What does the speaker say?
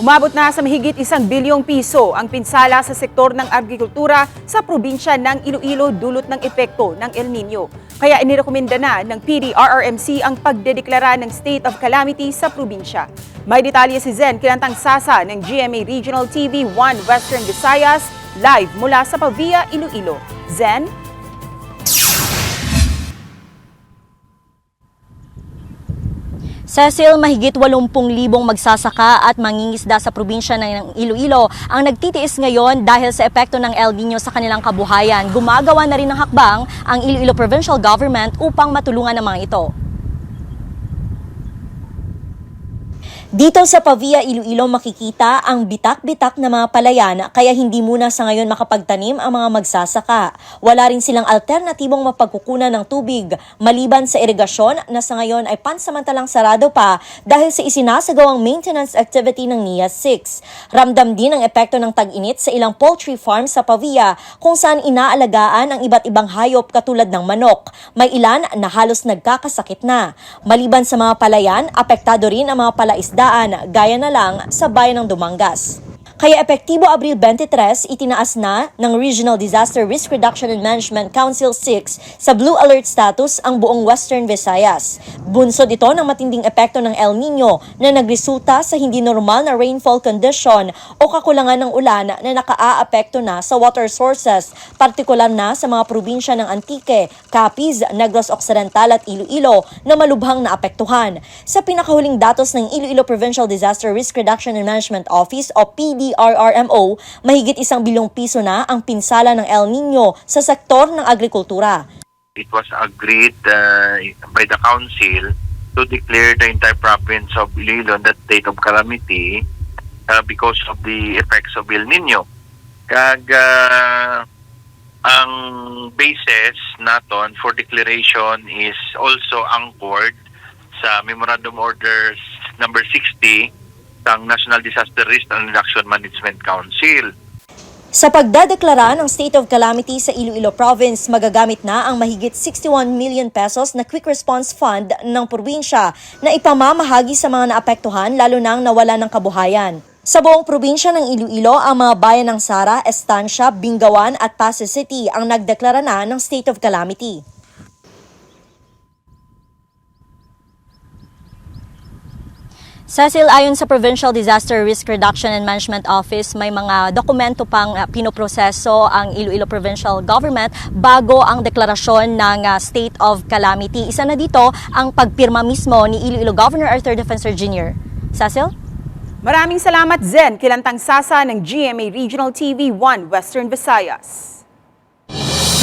Umabot na sa mahigit isang bilyong piso ang pinsala sa sektor ng agrikultura sa probinsya ng Iloilo dulot ng epekto ng El Nino. Kaya inirekomenda na ng PDRRMC ang pagdedeklara ng state of calamity sa probinsya. May detalye si Zen Kilantang Sasa ng GMA Regional TV 1 Western Visayas live mula sa Pavia, Iloilo. Zen? Cecil, mahigit 80,000 magsasaka at mangingisda sa probinsya ng Iloilo ang nagtitiis ngayon dahil sa epekto ng El Nino sa kanilang kabuhayan. Gumagawa na rin ng hakbang ang Iloilo Provincial Government upang matulungan ang mga ito. Dito sa Pavia, Iloilo makikita ang bitak-bitak na mga palayan kaya hindi muna sa ngayon makapagtanim ang mga magsasaka. Wala rin silang alternatibong mapagkukunan ng tubig maliban sa irigasyon na sa ngayon ay pansamantalang sarado pa dahil sa isinasagawang maintenance activity ng NIA 6. Ramdam din ang epekto ng tag-init sa ilang poultry farm sa Pavia kung saan inaalagaan ang iba't ibang hayop katulad ng manok. May ilan na halos nagkakasakit na. Maliban sa mga palayan, apektado rin ang mga palaisdaan gaya na lang sa bayan ng Dumangas. Kaya epektibo Abril 23, itinaas na ng Regional Disaster Risk Reduction and Management Council 6 sa Blue Alert status ang buong Western Visayas. Bunsod ito ng matinding epekto ng El Nino na nagresulta sa hindi normal na rainfall condition o kakulangan ng ulan na nakaaapekto na sa water sources, partikular na sa mga probinsya ng Antique, Capiz, Negros Occidental at Iloilo na malubhang naapektuhan. Sa pinakahuling datos ng Iloilo Provincial Disaster Risk Reduction and Management Office o PDRRMO, mahigit isang bilyong piso na ang pinsala ng El Nino sa sektor ng agrikultura. it was agreed uh, by the council to declare the entire province of Iloilo that state of calamity uh, because of the effects of El Nino. Kag uh, ang basis naton for declaration is also anchored sa Memorandum Orders number 60 ng National Disaster Risk and Reduction Management Council. Sa pagdadeklara ng state of calamity sa Iloilo Province, magagamit na ang mahigit 61 million pesos na Quick Response Fund ng probinsya na ipamamahagi sa mga naapektuhan lalo nang nawala ng kabuhayan. Sa buong probinsya ng Iloilo, ang mga bayan ng Sara, Estancia, Bingawan at Pasay City ang nagdeklara na ng state of calamity. Cecil, ayon sa Provincial Disaster Risk Reduction and Management Office, may mga dokumento pang uh, pinoproseso ang Iloilo Provincial Government bago ang deklarasyon ng uh, State of Calamity. Isa na dito ang pagpirma mismo ni Iloilo Governor Arthur Defensor Jr. Cecil? Maraming salamat Zen Kilantang Sasa ng GMA Regional TV 1 Western Visayas.